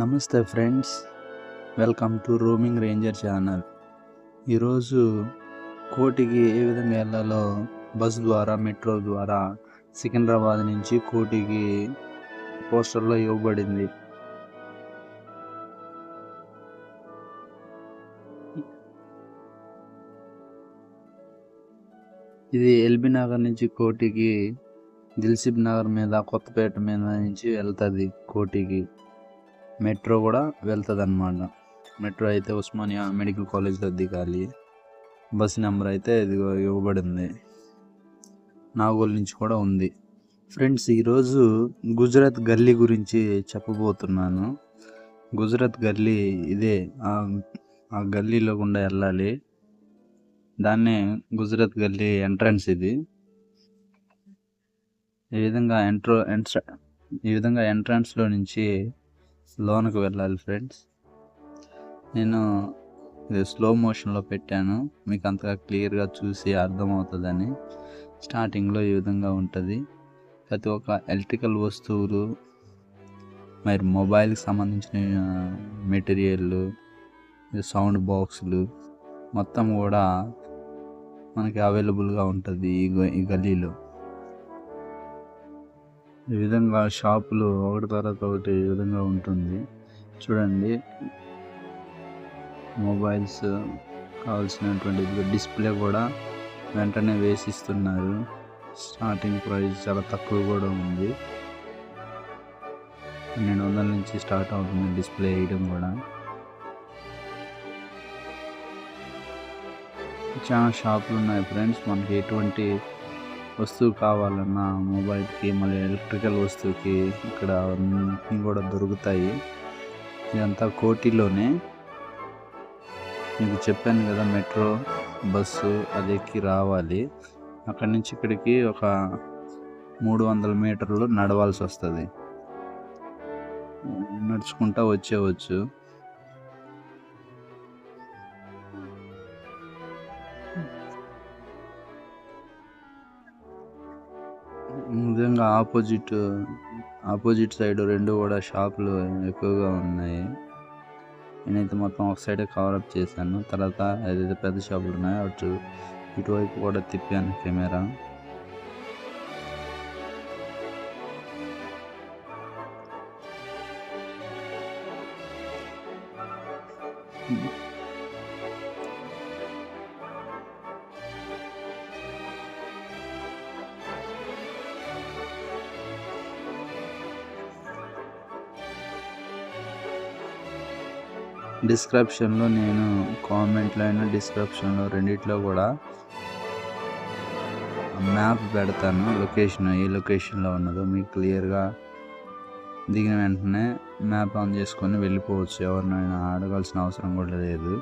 నమస్తే friends welcome to roaming ranger channel. ఈరోజు కోటికి ఏ విధంగా వెళ్ళాలో బస్ ద్వారా మెట్రో ద్వారా సికింద్రాబాద్ నుంచి కోటికి పోస్టర్లో ఇవ్వబడింది. ఇది ఎల్బీ నగర్ నుంచి కోటికి దిల్సిబ్ నగర్ మీద కొత్తపేట మీద నుంచి వెళ్తుంది కోటికి. మెట్రో కూడా వెళ్తుంది అనమాట మెట్రో అయితే ఉస్మానియా మెడికల్ కాలేజ్లో దిగాలి. బస్ నెంబర్ అయితే ఇదిగో ఇవ్వబడింది. నాగోల్ నుంచి కూడా ఉంది. ఫ్రెండ్స్ ఈరోజు గుజరాత్ గల్లీ గురించి చెప్పబోతున్నాను. గుజరాత్ గల్లీ ఇదే. ఆ ఆ గల్లీలో గుండా వెళ్ళాలి. దాన్నే గుజరాత్ గల్లీ ఎంట్రన్స్ ఇది. ఈ విధంగా ఎంట్రో ఎంట్ర ఈ విధంగా ఎంట్రన్స్లో నుంచి లోనకు వెళ్ళాలి ఫ్రెండ్స్. నేను ఇది స్లో మోషన్లో పెట్టాను. మీకు అంతగా క్లియర్గా చూసి అర్థమవుతుందని. స్టార్టింగ్లో ఈ విధంగా ఉంటుంది. ప్రతి ఒక్క ఎలక్ట్రికల్ వస్తువులు మరి మొబైల్కి సంబంధించిన మెటీరియల్లు సౌండ్ బాక్సులు మొత్తం కూడా మనకి అవైలబుల్గా ఉంటుంది ఈ గ- ఈ గల్లీలో. ఈ విధంగా షాపులు ఒకటి తర్వాత ఒకటి ఈ విధంగా ఉంటుంది. చూడండి. మొబైల్స్ కావాల్సినటువంటి డిస్ప్లే కూడా వెంటనే వేసిస్తున్నారు. స్టార్టింగ్ ప్రైస్ చాలా తక్కువ కూడా ఉంది. పన్నెండు వందల నుంచి స్టార్ట్ అవుతుంది డిస్ప్లే వేయడం కూడా. చాలా షాపులు ఉన్నాయి ఫ్రెండ్స్. మనకి ఎటువంటి వస్తువు కావాలన్నా మొబైల్కి మళ్ళీ ఎలక్ట్రికల్ వస్తువుకి ఇక్కడ అన్నీ కూడా దొరుకుతాయి. ఇదంతా కోటిలోనే. మీకు చెప్పాను కదా మెట్రో బస్సు అది ఎక్కి రావాలి. అక్కడి నుంచి ఇక్కడికి ఒక మూడు వందల మీటర్లు నడవాల్సి వస్తుంది. నడుచుకుంటా వచ్చేవచ్చు. నిజంగా ఆపోజిట్ ఆపోజిట్ సైడ్ రెండు కూడా షాపులు ఎక్కువగా ఉన్నాయి. నేనైతే మొత్తం ఒక సైడే కవరప్ చేశాను. తర్వాత ఏదైతే పెద్ద షాపులు ఉన్నాయో అటు ఇటువైపు కూడా తిప్పాను కెమెరా. డిస్క్రిప్షన్లో నేను కామెంట్లో అయినా డిస్క్రిప్షన్లో రెండిట్లో కూడా మ్యాప్ పెడతాను లొకేషన్ ఏ లొకేషన్లో ఉన్నదో మీకు క్లియర్గా దిగిన వెంటనే మ్యాప్ ఆన్ చేసుకొని వెళ్ళిపోవచ్చు. ఎవరినైనా అడగాల్సిన అవసరం కూడా లేదు.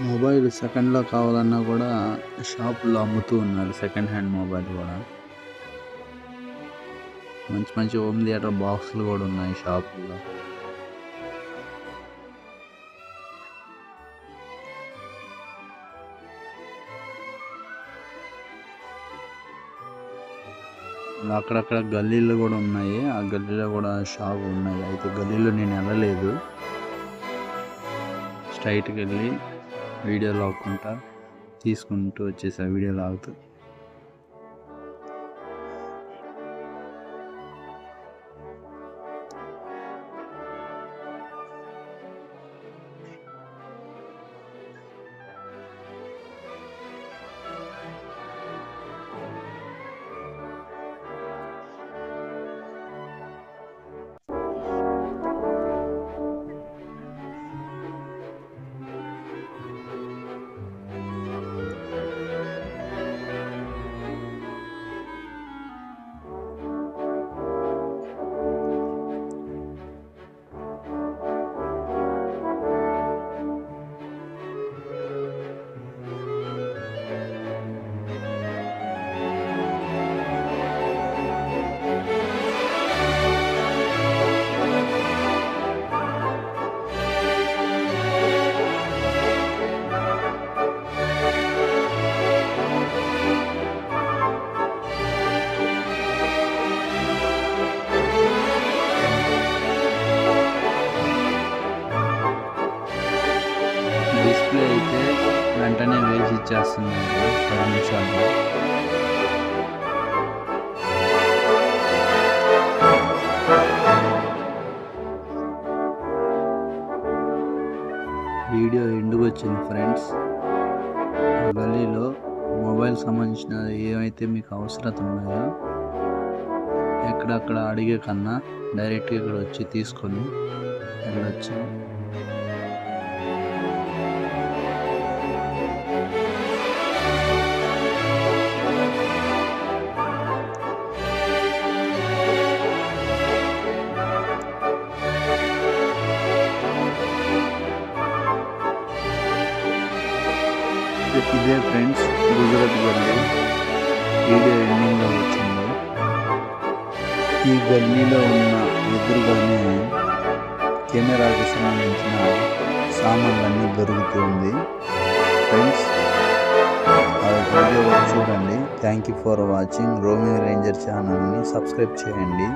మొబైల్ సెకండ్లో కావాలన్నా కూడా షాపుల్లో అమ్ముతూ ఉన్నారు. సెకండ్ హ్యాండ్ మొబైల్ కూడా. మంచి మంచి హోమ్ థియేటర్ బాక్సులు కూడా ఉన్నాయి షాపుల్లో. అక్కడక్కడ గల్లీలు కూడా ఉన్నాయి. ఆ గల్లీలో కూడా షాప్ ఉన్నాయి. అయితే గల్లీలో నేను వెళ్ళలేదు. స్ట్రైట్కి వెళ్ళి వీడియో లాక్కుంటా. తీసుకుంటూ వచ్చేసా వీడియో లాగుతూ. ఇచ్చేస్తున్నారు వీడియో ఎండుకు వచ్చింది ఫ్రెండ్స్. గల్లీలో మొబైల్ సంబంధించిన ఏమైతే మీకు అవసరత ఉన్నాయో ఎక్కడక్కడ అడిగే కన్నా డైరెక్ట్గా ఇక్కడ వచ్చి తీసుకొని వెళ్ళొచ్చు. ఇదే ఫ్రెండ్స్ గుజరాత్ గల్లీ. వీడియో ఎండింగ్లో వచ్చింది? ఈ గల్లీలో ఉన్న ఎదురుగానే కెమెరాకి సంబంధించిన సామాన్లన్నీ దొరుకుతుంది ఫ్రెండ్స్ వీడియో చూడండి. Thank you for watching roaming ranger ఛానల్ని సబ్స్క్రైబ్ చేయండి.